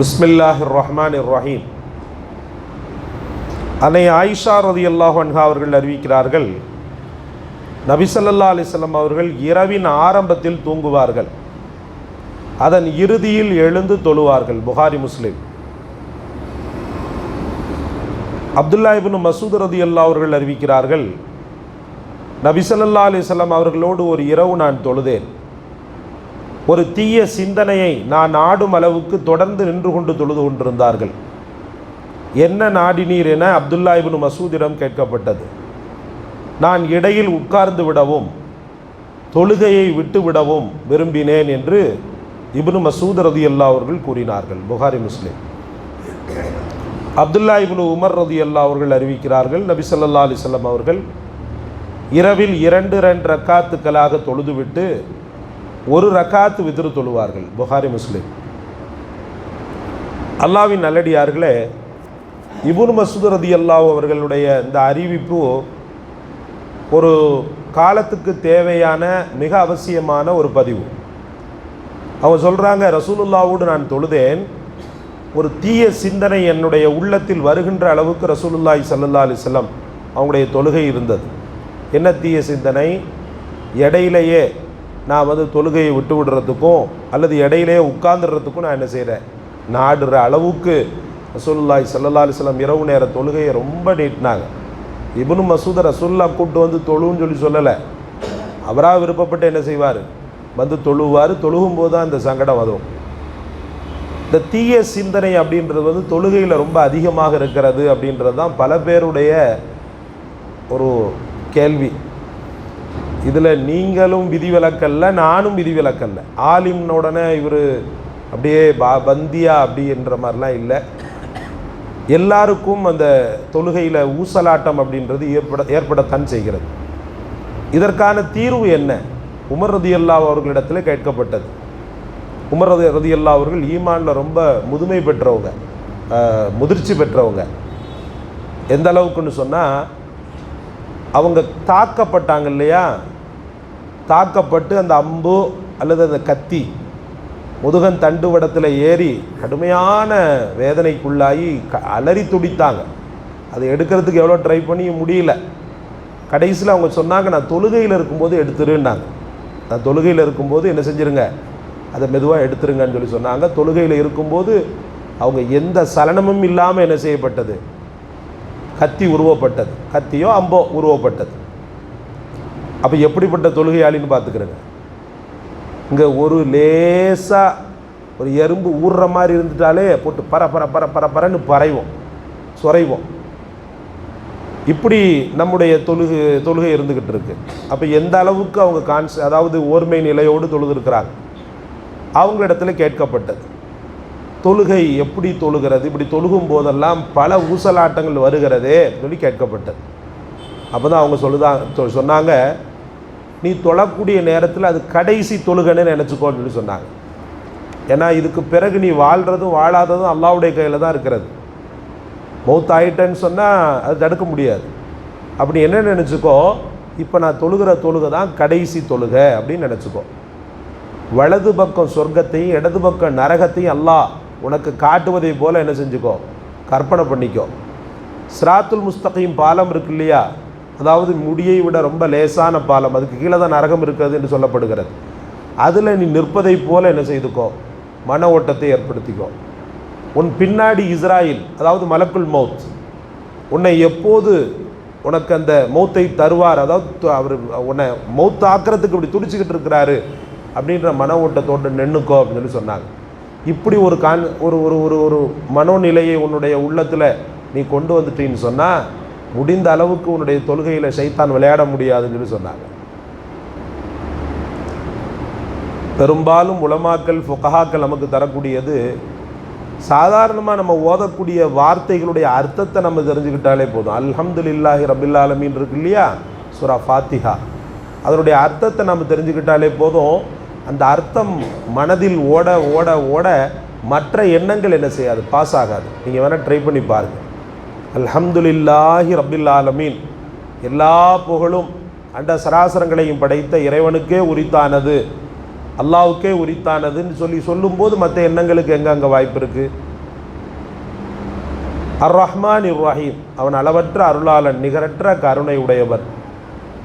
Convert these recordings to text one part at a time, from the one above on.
பிஸ்மில்லாஹ் ரஹ்மான் ரஹீம் அன்னை ஆயிஷா ரதி அல்லாஹ் அன்ஹா அவர்கள் அறிவிக்கிறார்கள் நபிசல்லா அலிஸ்லாம் அவர்கள் இரவின் ஆரம்பத்தில் தூங்குவார்கள் அதன் இறுதியில் எழுந்து தொழுவார்கள் Bukhari Muslim. Abdullah ibn Masud ரதி அல்லா அவர்கள் அறிவிக்கிறார்கள் நபிசல்லா அலிசல்லாம் அவர்களோடு ஒரு இரவு நான் தொழுதேன். ஒரு தீய சிந்தனையை நான் நாடும் அளவுக்கு தொடர்ந்து நின்று கொண்டு தொழுது கொண்டிருந்தார்கள். என்ன நாடினீர் என அப்துல்லா இபின் மசூதிடம் கேட்கப்பட்டது. நான் இடையில் உட்கார்ந்து விடவும் தொழுகையை விட்டு விடவும் விரும்பினேன் என்று இப்னு மசூத் ரதி அல்லா அவர்கள் கூறினார்கள். Bukhari Muslim. Abdullah ibn Umar ரதி அல்லா அவர்கள் அறிவிக்கிறார்கள் நபி சொல்லா அலைஹி அவர்கள் இரவில் இரண்டு ரெண்டு ரக்காத்துக்களாக தொழுதுவிட்டு ஒரு ரக்காத்து விதிரு தொழுவார்கள் புகாரி முஸ்லீம். அல்லாவின் நல்லடியார்களே இபுன் மசூத் ரதி அல்லாஹ் அவர்களுடைய இந்த அறிவிப்பு ஒரு காலத்துக்கு தேவையான மிக அவசியமான ஒரு பதிவு. அவங்க சொல்கிறாங்க ரசூலுல்லாவோடு நான் தொழுதேன். ஒரு தீய சிந்தனை என்னுடைய உள்ளத்தில் வருகின்ற அளவுக்கு ரசூலுல்லாய் சல்லா அலிஸ்லாம் அவங்களுடைய தொழுகை இருந்தது. என்ன தீய சிந்தனை? இடையிலேயே நான் வந்து தொழுகையை விட்டு விடுறதுக்கும் அல்லது இடையிலே உட்கார்ந்துடுறதுக்கும் நான் என்ன செய்கிறேன் நாடுற அளவுக்கு ரசூல்லாய் சல்லா அலிஸ்லாம் இரவு நேர தொழுகையை ரொம்ப நீட்டினாங்க. இபனு மசூத ரசூல்லா கூப்பிட்டு வந்து தொழுன்னு சொல்லி சொல்லலை. அவராக விருப்பப்பட்டு என்ன செய்வார்? வந்து தொழுவார். தொழுகும் போது தான் இந்த சங்கடம் வரும். இந்த தீய சிந்தனை அப்படின்றது வந்து தொழுகையில் ரொம்ப அதிகமாக இருக்கிறது அப்படின்றது தான் பல பேருடைய ஒரு கேள்வி. இதில் நீங்களும் விதிவிலக்கல்ல நானும் விதிவிலக்கல்ல. ஆலிம்ன உடனே இவர் அப்படியே பா பந்தியா அப்படின்ற மாதிரிலாம் இல்லை. எல்லாருக்கும் அந்த தொழுகையில் ஊசலாட்டம் அப்படின்றது ஏற்பட ஏற்படத்தான் செய்கிறது. இதற்கான தீர்வு என்ன? உமர் ரதி அல்லா அவர்களிடத்தில் கேட்கப்பட்டது. உமர் ரதி ரதி அல்லா அவர்கள் ஈமானில் ரொம்ப முதுமை பெற்றவங்க முதிர்ச்சி பெற்றவங்க. எந்த அளவுக்குன்னு சொன்னால் அவங்க தாக்கப்பட்டாங்க இல்லையா? தாக்கப்பட்டு அந்த அம்பு அல்லது அந்த கத்தி முதுகன் தண்டுவடத்தில் ஏறி கடுமையான வேதனைக்குள்ளாகி க அலறி துடித்தாங்க. அதை எடுக்கிறதுக்கு எவ்வளோ ட்ரை பண்ணி முடியல. கடைசியில் அவங்க சொன்னாங்க நான் தொழுகையில் இருக்கும்போது எடுத்துருன்னாங்க. நான் தொழுகையில் இருக்கும்போது என்ன செஞ்சுருங்க? அதை மெதுவாக எடுத்துருங்கன்னு சொல்லி சொன்னாங்க. தொழுகையில் இருக்கும்போது அவங்க எந்த சலனமும் இல்லாமல் என்ன செய்யப்பட்டது? கத்தி உருவப்பட்டது. கத்தியோ அம்போ உருவப்பட்டது. அப்போ எப்படிப்பட்ட தொழுகையாளின்னு பார்த்துக்கிறேங்க. இங்கே ஒரு லேசாக ஒரு எறும்பு ஊறுற மாதிரி இருந்துட்டாலே போட்டு பர பர பர பர பரன்னு பறைவோம் சுரைவோம். இப்படி நம்முடைய தொழுகு தொழுகை இருந்துக்கிட்டு இருக்கு. அப்போ எந்த அளவுக்கு அவங்க கான்ஸ் அதாவது ஓர்மை நிலையோடு தொழுதுருக்கிறாங்க? அவங்களிடத்துல கேட்கப்பட்டது. தொழுகை எப்படி தொழுகிறது? இப்படி தொழுகும் போதெல்லாம் பல ஊசலாட்டங்கள் வருகிறதே சொல்லி கேட்கப்பட்டது. அப்போ தான் அவங்க சொல்லுதான் சொன்னாங்க நீ தொழக்கூடிய நேரத்தில் அது கடைசி தொழுகன்னு நினச்சிக்கோன்னு சொல்லி சொன்னாங்க. ஏன்னா இதுக்கு பிறகு நீ வாழ்கிறதும் வாழாததும் அல்லாவுடைய கையில் தான் இருக்கிறது. மௌத் ஆகிட்டேன்னு சொன்னால் அது தடுக்க முடியாது. அப்படி என்ன நினச்சிக்கோ இப்போ நான் தொழுகிற தொழுகை தான் கடைசி தொழுகை அப்படின்னு நினச்சிக்கோ. வலது பக்கம் சொர்க்கத்தையும் இடது பக்கம் நரகத்தையும் அல்லாஹ் உனக்கு காட்டுவதை போல் என்ன செஞ்சுக்கோ? கற்பனை பண்ணிக்கோ. சிராத்துல் முஸ்தகையும் பாலம் இருக்கு இல்லையா? அதாவது முடியை விட ரொம்ப லேசான பாலம். அதுக்கு கீழே தான் நரகம் இருக்கிறது என்று சொல்லப்படுகிறது. அதில் நீ நிற்பதை போல் என்ன செய்துக்கோ? மன ஓட்டத்தை ஏற்படுத்திக்கோ. உன் பின்னாடி இஸ்ராயில் அதாவது மலக்குள் மவுத் உன்னை எப்போது உனக்கு அந்த மௌத்தை தருவார்? அதாவது அவர் உன்னை மௌத் ஆக்கிறதுக்கு இப்படி துடிச்சிக்கிட்டு இருக்கிறாரு அப்படின்ற மன ஓட்டத்தோடு நின்றுக்கோ அப்படின்னு சொல்லி சொன்னாங்க. இப்படி ஒரு கான் ஒரு ஒரு ஒரு ஒரு மனோநிலையை உன்னுடைய உள்ளத்தில் நீ கொண்டு வந்துட்டீன்னு சொன்னால் முடிந்த அளவுக்கு உன்னுடைய தொழுகையில் சைத்தான் விளையாட முடியாதுன்னு சொல்லி சொன்னாங்க. பெரும்பாலும் உலமாக்கல் ஃபுகஹாக்கள் நமக்கு தரக்கூடியது சாதாரணமாக நம்ம ஓதக்கூடிய வார்த்தைகளுடைய அர்த்தத்தை நம்ம தெரிஞ்சுக்கிட்டாலே போதும். அல்ஹம்துலில்லாஹி ரபில் ஆலமீன் இருக்கு இல்லையா? சுரா ஃபாத்திஹா. அதனுடைய அர்த்தத்தை நம்ம தெரிஞ்சுக்கிட்டாலே போதும். அந்த அர்த்தம் மனதில் ஓட ஓட ஓட மற்ற எண்ணங்கள் என்ன செய்யாது? பாஸ் ஆகாது. நீங்கள் வேணால் ட்ரை பண்ணி பாருங்கள் அல்ஹம்துலில்லாஹி ரபில் ஆலமீன். எல்லா புகழும் அண்ட சராசரங்களையும் படைத்த இறைவனுக்கே உரித்தானது. அல்லாவுக்கே உரித்தானதுன்னு சொல்லி சொல்லும்போது மற்ற எண்ணங்களுக்கு எங்கே அங்கே வாய்ப்பு இருக்குது அர் ரஹ்மான் இர் ரஹீம். அவன் அளவற்ற அருளாளன் நிகரற்ற கருணை உடையவர்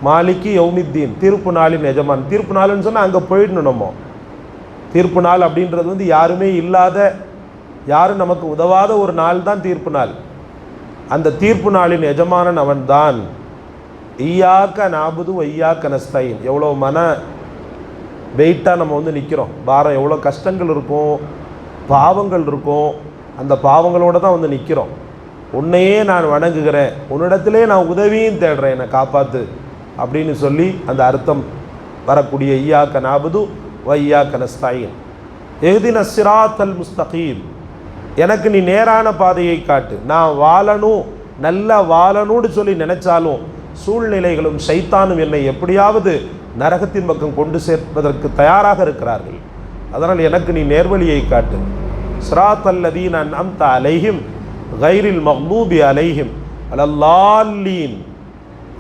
மாலிக்கு யௌமித்தீன் தீர்ப்பு நாளின் எஜமான். தீர்ப்பு நாள்னு சொன்னால் அங்கே போயிடணும் நம்ம. தீர்ப்பு நாள் அப்படின்றது வந்து யாருமே இல்லாத யாரும் நமக்கு உதவாத ஒரு நாள் தான் தீர்ப்பு நாள். அந்த தீர்ப்பு நாளின் எஜமானன் அவன்தான். ஈயாக்க நாபுது ஐயாக்க நஸ்தைன் எவ்வளோ மன வெயிட்டாக நம்ம வந்து நிற்கிறோம் பாரம் எவ்வளோ கஷ்டங்கள் இருக்கும் பாவங்கள் இருக்கும். அந்த பாவங்களோட தான் வந்து நிற்கிறோம் உன்னையே நான் வணங்குகிறேன். உன்னிடத்திலே நான் உதவியும் தேடுறேன். என்னை காப்பாற்று அப்படின்னு சொல்லி அந்த அர்த்தம் வரக்கூடிய ஐயாக்க நாபுது வையாக்க நஸ்தாயின். எஹ்தின சிராத்தல் முஸ்தகீம். எனக்கு நீ நேரான பாதையை காட்டு. நான் வாழணும் நல்லா வாழணும்னு சொல்லி நினைச்சாலும் சூழ்நிலைகளும் சைத்தானும் என்னை எப்படியாவது நரகத்தின் பக்கம் கொண்டு சேர்ப்பதற்கு தயாராக இருக்கிறார்கள். அதனால் எனக்கு நீ நேர்வழியை காட்டு. சிராத் அல்லதீன் அம்த அலைஹிம் கைரில் மஹ்மூபி அலைஹிம் அலல்லாலீன்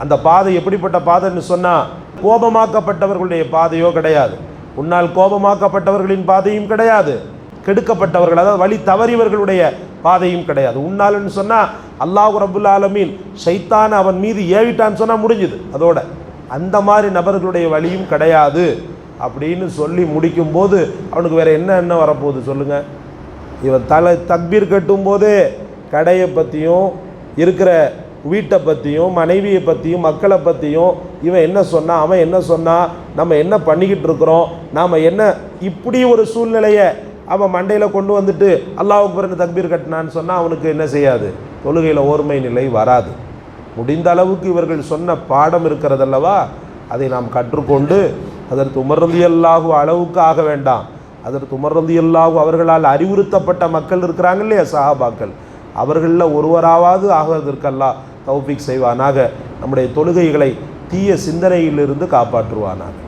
அந்த பாதை எப்படிப்பட்ட பாதைன்னு சொன்னால் கோபமாக்கப்பட்டவர்களுடைய பாதையோ கிடையாது. உன்னால் கோபமாக்கப்பட்டவர்களின் பாதையும் கிடையாது. கெடுக்கப்பட்டவர்கள் அதாவது வழி தவறியவர்களுடைய பாதையும் கிடையாது. உன்னால்னு சொன்னால் அல்லாஹ் ரபுல் ஆலமீன் ஷைத்தான் அவன் மீது ஏவிட்டான்னு சொன்னால் முடிஞ்சுது அதோட. அந்த மாதிரி நபர்களுடைய வழியும் கிடையாது அப்படின்னு சொல்லி முடிக்கும்போது அவனுக்கு வேறு என்ன என்ன வரப்போகுது சொல்லுங்கள் இவன் தலை தக்பீர் கட்டும் போதே கடையை பற்றியும் இருக்கிற வீட்டை பற்றியும் மனைவியை பற்றியும் மக்களை பற்றியும் இவன் என்ன சொன்னான் அவன் என்ன சொன்னான் நம்ம என்ன பண்ணிக்கிட்டு இருக்கிறோம் நாம் என்ன இப்படி ஒரு சூழ்நிலையை அவன் மண்டையில் கொண்டு வந்துட்டு அல்லாஹ் பிறகு தக்பீர் கட்டினான்னு சொன்னால் அவனுக்கு என்ன செய்யாது? தொழுகையில் ஓர்மை நிலை வராது. முடிந்த அளவுக்கு இவர்கள் சொன்ன பாடம் இருக்கிறதல்லவா அதை நாம் கற்றுக்கொண்டு அதற்கு உமர்ந்தியல்லாகு அளவுக்கு ஆக வேண்டாம். அதற்கு உமர்ந்தியல்லாகு அவர்களால் அறிவுறுத்தப்பட்ட மக்கள் இருக்கிறாங்க இல்லையா சஹாபாக்கள்? அவர்களில் ஒருவராவது ஆகிறதற்கல்லா தௌஃபிக் செய்வானாக. நம்முடைய தொழுகைகளை தீய சிந்தனையிலிருந்து காப்பாற்றுவானாக.